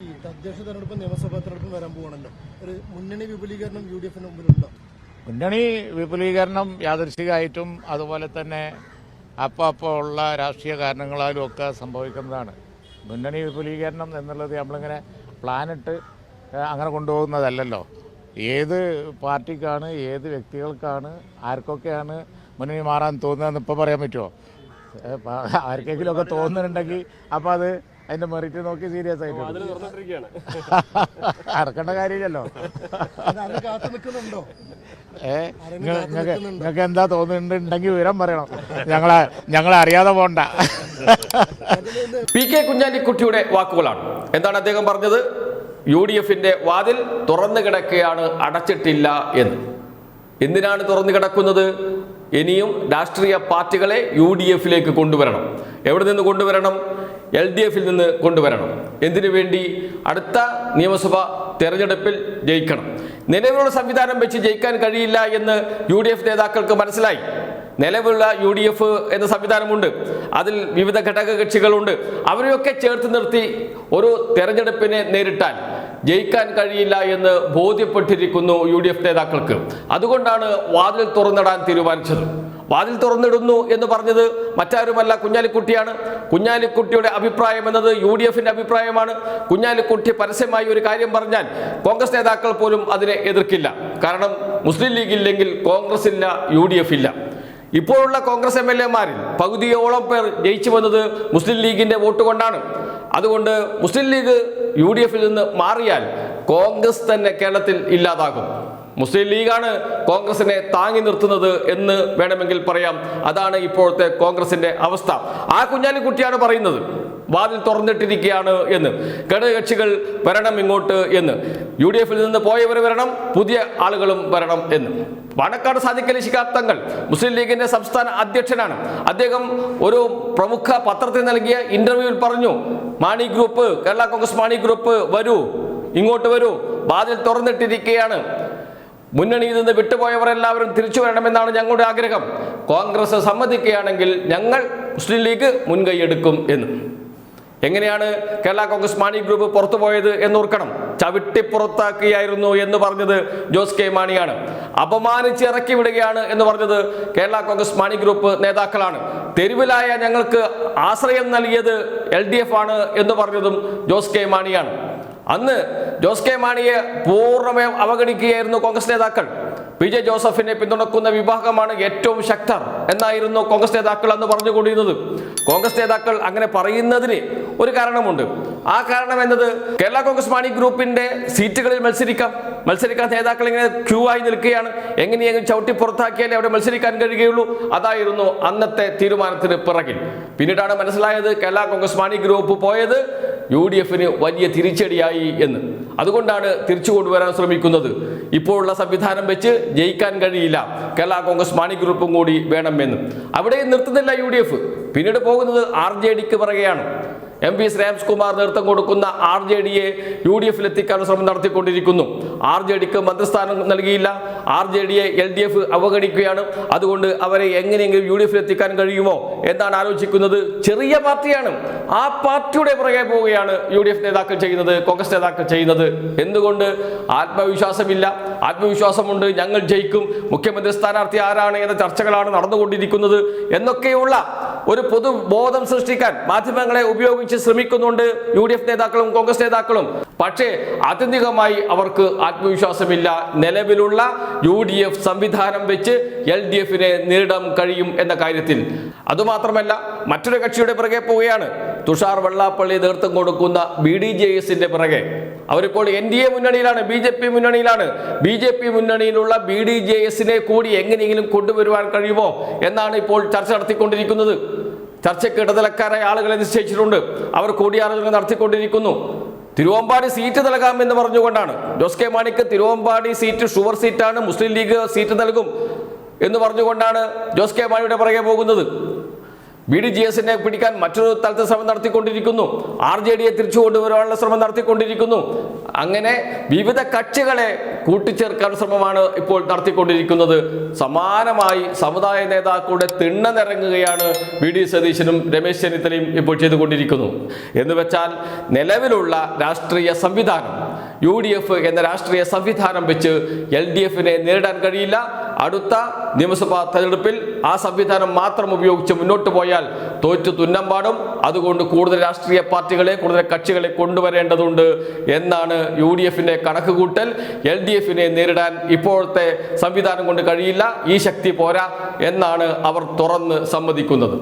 തദ്ദേശ തെരഞ്ഞെടുപ്പ് നിയമസഭാ വരാൻ പോകണല്ലോ ഒരു മുന്നണി വിപുലീകരണം യു ഡി എഫിന് മുമ്പിലുണ്ടോ? മുന്നണി വിപുലീകരണം യാദൃശികമായിട്ടും അതുപോലെ തന്നെ അപ്പോൾ അപ്പോൾ ഉള്ള രാഷ്ട്രീയ കാരണങ്ങളാലും ഒക്കെ സംഭവിക്കുന്നതാണ്. മുന്നണി വിപുലീകരണം എന്നുള്ളത് നമ്മളിങ്ങനെ പ്ലാനിട്ട് അങ്ങനെ കൊണ്ടുപോകുന്നതല്ലല്ലോ. ഏത് പാർട്ടിക്കാണ് ഏത് വ്യക്തികൾക്കാണ് ആർക്കൊക്കെയാണ് മുന്നണി മാറാൻ തോന്നുന്നതെന്ന് ഇപ്പോൾ പറയാൻ പറ്റുമോ ആർക്കെങ്കിലുമൊക്കെ തോന്നുന്നുണ്ടെങ്കിൽ അപ്പോൾ അത് അതിന്റെ മെറിറ്റ് നോക്കി സീരിയസ് ആയിട്ട്. അടക്കേണ്ട കാര്യമില്ലല്ലോ. അത് കാത്തു നിൽക്കുന്നുണ്ടോ? ഏ നിങ്ങൾക്ക് നിങ്ങൾക്ക് എന്താ തോന്നുന്നുണ്ടെങ്കിൽ വിവരം പറയണം. ഞങ്ങളെ ഞങ്ങളെ അറിയാതെ പോണ്ട. പി കെ കുഞ്ഞാലിക്കുട്ടിയുടെ വാക്കുകളാണ്. എന്താണ് അദ്ദേഹം പറഞ്ഞത്? യു ഡി എഫിന്റെ വാതിൽ തുറന്നു കിടക്കുകയാണ് അടച്ചിട്ടില്ല എന്ന്. എന്തിനാണ് തുറന്നു കിടക്കുന്നത്? ഇനിയും രാഷ്ട്രീയ പാർട്ടികളെ യു ഡി എഫിലേക്ക് കൊണ്ടുവരണം. എവിടെ നിന്ന് കൊണ്ടുവരണം? എൽ ഡി എഫിൽ നിന്ന് കൊണ്ടുവരണം. എന്തിനു വേണ്ടി? അടുത്ത നിയമസഭ തെരഞ്ഞെടുപ്പിൽ ജയിക്കണം. നിലവിലുള്ള സംവിധാനം വെച്ച് ജയിക്കാൻ കഴിയില്ല എന്ന് യു ഡി എഫ് നേതാക്കൾക്ക് മനസ്സിലായി. നിലവിലുള്ള യു ഡി എഫ് എന്ന സംവിധാനമുണ്ട്. അതിൽ വിവിധ ഘടക കക്ഷികളുണ്ട് അവരെയൊക്കെ ചേർത്ത് നിർത്തി ഒരു തെരഞ്ഞെടുപ്പിനെ നേരിട്ടാൽ ജയിക്കാൻ കഴിയില്ല എന്ന് ബോധ്യപ്പെട്ടിരിക്കുന്നു യു ഡി എഫ് നേതാക്കൾക്ക്. അതുകൊണ്ടാണ് വാതിൽ തുറന്നിടാൻ തീരുമാനിച്ചത്. വാതിൽ തുറന്നിടുന്നു എന്ന് പറഞ്ഞത് മറ്റാരുമല്ല കുഞ്ഞാലിക്കുട്ടിയാണ്. കുഞ്ഞാലിക്കുട്ടിയുടെ അഭിപ്രായം എന്നത് യു ഡി എഫിന്റെ അഭിപ്രായമാണ്. കുഞ്ഞാലിക്കുട്ടി പരസ്യമായി ഒരു കാര്യം പറഞ്ഞാൽ കോൺഗ്രസ് നേതാക്കൾ പോലും അതിനെ എതിർക്കില്ല. കാരണം മുസ്ലിം ലീഗ് ഇല്ലെങ്കിൽ കോൺഗ്രസ് ഇല്ല യു ഡി എഫ് ഇല്ല. ഇപ്പോഴുള്ള കോൺഗ്രസ് എം എൽ എമാരിൽ പകുതിയോളം പേർ ജയിച്ചു വന്നത് മുസ്ലിം ലീഗിന്റെ വോട്ട് കൊണ്ടാണ്. അതുകൊണ്ട് മുസ്ലിം ലീഗ് യു ഡി എഫിൽ നിന്ന് മാറിയാൽ കോൺഗ്രസ് തന്നെ കേരളത്തിൽ ഇല്ലാതാകും. മുസ്ലിം ലീഗാണ് കോൺഗ്രസിനെ താങ്ങി നിർത്തുന്നത് എന്ന് വേണമെങ്കിൽ പറയാം. അതാണ് ഇപ്പോഴത്തെ കോൺഗ്രസിന്റെ അവസ്ഥ. ആ കുഞ്ഞാലിക്കുട്ടിയാണ് പറയുന്നത്. വാതിൽ തുറന്നിട്ടിരിക്കുകയാണ് എന്ന്. ഘടകകക്ഷികൾ വരണം ഇങ്ങോട്ട് എന്ന്. യു ഡി എഫിൽ നിന്ന് പോയവർ വരണം പുതിയ ആളുകളും വരണം എന്ന്. പാണക്കാട് സാദിഖലി ശിഹാബ് തങ്ങൾ മുസ്ലിം ലീഗിന്റെ സംസ്ഥാന അധ്യക്ഷനാണ്. അദ്ദേഹം ഒരു പ്രമുഖ പത്രത്തിൽ നൽകിയ ഇന്റർവ്യൂവിൽ പറഞ്ഞു മാണി ഗ്രൂപ്പ് കേരള കോൺഗ്രസ് മാണി ഗ്രൂപ്പ് വരൂ ഇങ്ങോട്ട് വരൂ. വാതിൽ തുറന്നിട്ടിരിക്കുകയാണ്. മുന്നണിയിൽ നിന്ന് വിട്ടുപോയവർ എല്ലാവരും തിരിച്ചു വരണമെന്നാണ് ഞങ്ങളുടെ ആഗ്രഹം. കോൺഗ്രസ് സമ്മതിക്കുകയാണെങ്കിൽ ഞങ്ങൾ മുസ്ലിം ലീഗ് മുൻകൈയെടുക്കും എന്ന്. എങ്ങനെയാണ് കേരള കോൺഗ്രസ് മാണി ഗ്രൂപ്പ് പുറത്തുപോയത് എന്നോർക്കണം. ചവിട്ടി പുറത്താക്കിയായിരുന്നു എന്ന് പറഞ്ഞത് ജോസ് കെ മാണിയാണ്. അപമാനിച്ച് ഇറക്കി വിടുകയാണ് എന്ന് പറഞ്ഞത് കേരള കോൺഗ്രസ് മാണി ഗ്രൂപ്പ് നേതാക്കളാണ്. തെരുവിലായ ഞങ്ങൾക്ക് ആശ്രയം നൽകിയത് എൽ ഡി എഫ് ആണ് എന്ന് പറഞ്ഞതും ജോസ് കെ മാണിയാണ്. അന്ന് ജോസ് കെ മാണിയെ പൂർണമായും അവഗണിക്കുകയായിരുന്നു കോൺഗ്രസ് നേതാക്കൾ. പി ജെ ജോസഫിനെ പിന്തുണക്കുന്ന വിഭാഗമാണ് ഏറ്റവും ശക്തർ എന്നായിരുന്നു കോൺഗ്രസ് നേതാക്കൾ അന്ന് പറഞ്ഞുകൊണ്ടിരുന്നത്. കോൺഗ്രസ് നേതാക്കൾ അങ്ങനെ പറയുന്നതിന് ഒരു കാരണമുണ്ട്. ആ കാരണം എന്നത് കേരള കോൺഗ്രസ് മാണി ഗ്രൂപ്പിന്റെ സീറ്റുകളിൽ മത്സരിക്കാം. മത്സരിക്കാൻ നേതാക്കൾ ഇങ്ങനെ ക്യൂ ആയി നിൽക്കുകയാണ്. എങ്ങനെയെങ്കിലും ചവിട്ടി പുറത്താക്കിയാലേ അവിടെ മത്സരിക്കാൻ കഴിയുകയുള്ളൂ. അതായിരുന്നു അന്നത്തെ തീരുമാനത്തിന് പിറകിൽ. പിന്നീടാണ് മനസ്സിലായത് കേരള കോൺഗ്രസ് മാണി ഗ്രൂപ്പ് പോയത് യു ഡി എഫിന് വലിയ തിരിച്ചടിയായി എന്ന്. അതുകൊണ്ടാണ് തിരിച്ചു കൊണ്ടുവരാൻ ശ്രമിക്കുന്നത്. ഇപ്പോഴുള്ള സംവിധാനം വെച്ച് ജയിക്കാൻ കഴിയില്ല. കേരള കോൺഗ്രസ് മാണി ഗ്രൂപ്പും കൂടി വേണമെന്ന്. അവിടെ നിർത്തുന്നില്ല യു പിന്നീട് പോകുന്നത് ആർ ജെ ഡിക്ക് പിറകെയാണ്. എം പി ശ്രേംസ് കുമാർ നേതൃത്വം കൊടുക്കുന്ന ആർ ജെ ഡിയെ യു ഡി എഫിൽ എത്തിക്കാൻ ശ്രമം നടത്തിക്കൊണ്ടിരിക്കുന്നു. ആർ ജെ ഡിക്ക് മന്ത്രിസ്ഥാനം നൽകിയില്ല. ആർ ജെ ഡിയെ എൽ ഡി എഫ് അവഗണിക്കുകയാണ്. അതുകൊണ്ട് അവരെ എങ്ങനെയെങ്കിലും യു ഡി എഫിൽ എത്തിക്കാൻ കഴിയുമോ എന്നാണ് ആലോചിക്കുന്നത്. ചെറിയ പാർട്ടിയാണ്. ആ പാർട്ടിയുടെ പുറകെ പോവുകയാണ് യു ഡി എഫ് നേതാക്കൾ ചെയ്യുന്നത് കോൺഗ്രസ് നേതാക്കൾ ചെയ്യുന്നത്. എന്തുകൊണ്ട്? ആത്മവിശ്വാസമില്ല. ആത്മവിശ്വാസമുണ്ട്. ഞങ്ങൾ ജയിക്കും. മുഖ്യമന്ത്രി സ്ഥാനാർത്ഥി ആരാണ് എന്ന ചർച്ചകളാണ് നടന്നുകൊണ്ടിരിക്കുന്നത്. എന്നൊക്കെയുള്ള ഒരു പൊതുബോധം സൃഷ്ടിക്കാൻ മാധ്യമങ്ങളെ ഉപയോഗിച്ച് ശ്രമിക്കുന്നുണ്ട് യു ഡി എഫ് നേതാക്കളും കോൺഗ്രസ് നേതാക്കളും. പക്ഷേ ആത്യന്തികമായി അവർക്ക് ആത്മവിശ്വാസമില്ല. നിലവിലുള്ള യു ഡി എഫ് സംവിധാനം വെച്ച് എൽ ഡി എഫിനെ നേരിടാൻ കഴിയും എന്ന കാര്യത്തിൽ. അതുമാത്രമല്ല മറ്റൊരു കക്ഷിയുടെ പിറകെ പോവുകയാണ് തുഷാർ വെള്ളാപ്പള്ളി നേതൃത്വം കൊടുക്കുന്ന ബി ഡി ജെ എസിന്റെ പിറകെ. അവരിപ്പോൾ എൻ ഡി എ മുന്നണിയിലാണ് ബി ജെ പി മുന്നണിയിലാണ്. ബി ജെ പി മുന്നണിയിലുള്ള ബി ഡി ജെ എസിനെ കൂടി എങ്ങനെയെങ്കിലും കൊണ്ടുവരുവാൻ കഴിയുമോ എന്നാണ് ഇപ്പോൾ ചർച്ച നടത്തിക്കൊണ്ടിരിക്കുന്നത്. ചർച്ചയ്ക്ക് ഇടതലക്കാരായ ആളുകളെ നിശ്ചയിച്ചിട്ടുണ്ട്. അവർ കൂടിയാലോചന നടത്തിക്കൊണ്ടിരിക്കുന്നു. തിരുവമ്പാടി സീറ്റ് നൽകാമെന്ന് പറഞ്ഞുകൊണ്ടാണ്. ജോസ് കെ മാണിക്ക് തിരുവമ്പാടി സീറ്റ് ഷുവർ സീറ്റാണ് മുസ്ലിം ലീഗ് സീറ്റ് നൽകും എന്ന് പറഞ്ഞുകൊണ്ടാണ് ജോസ് കെ മാണിയുടെ പുറകെ പോകുന്നത്. ബി ഡി ജി എസിനെ പിടിക്കാൻ മറ്റൊരു തലത്തിൽ ശ്രമം നടത്തിക്കൊണ്ടിരിക്കുന്നു. ആർ ജെ ഡിയെ തിരിച്ചു കൊണ്ടുവരാനുള്ള ശ്രമം നടത്തിക്കൊണ്ടിരിക്കുന്നു. അങ്ങനെ വിവിധ കക്ഷികളെ കൂട്ടിച്ചേർക്കാൻ ശ്രമമാണ് ഇപ്പോൾ നടത്തിക്കൊണ്ടിരിക്കുന്നത്. സമാനമായി സമുദായ നേതാക്കളുടെ തിണ്ണ നിറങ്ങുകയാണ് ഡി സതീശനും രമേശ് ചെന്നിത്തലയും ഇപ്പോൾ ചെയ്തുകൊണ്ടിരിക്കുന്നു. എന്ന് വെച്ചാൽ നിലവിലുള്ള രാഷ്ട്രീയ സംവിധാനം യു ഡി എഫ് എന്ന രാഷ്ട്രീയ സംവിധാനം വെച്ച് എൽ ഡി എഫിനെ നേരിടാൻ കഴിയില്ല. അടുത്ത നിയമസഭാ തെരഞ്ഞെടുപ്പിൽ ആ സംവിധാനം മാത്രം ഉപയോഗിച്ച് മുന്നോട്ട് പോയാൽ തോറ്റു തുന്നം പാടും. അതുകൊണ്ട് കൂടുതൽ രാഷ്ട്രീയ പാർട്ടികളെ കൂടുതൽ കക്ഷികളെ കൊണ്ടുവരേണ്ടതുണ്ട് എന്നാണ് യു ഡി എഫിന്റെ കണക്കുകൂട്ടൽ. എൽ ഡി എഫിനെ നേരിടാൻ ഇപ്പോഴത്തെ സംവിധാനം കൊണ്ട് കഴിയില്ല. ഈ ശക്തി പോരാ എന്നാണ് അവർ തുറന്ന് സമ്മതിക്കുന്നത്.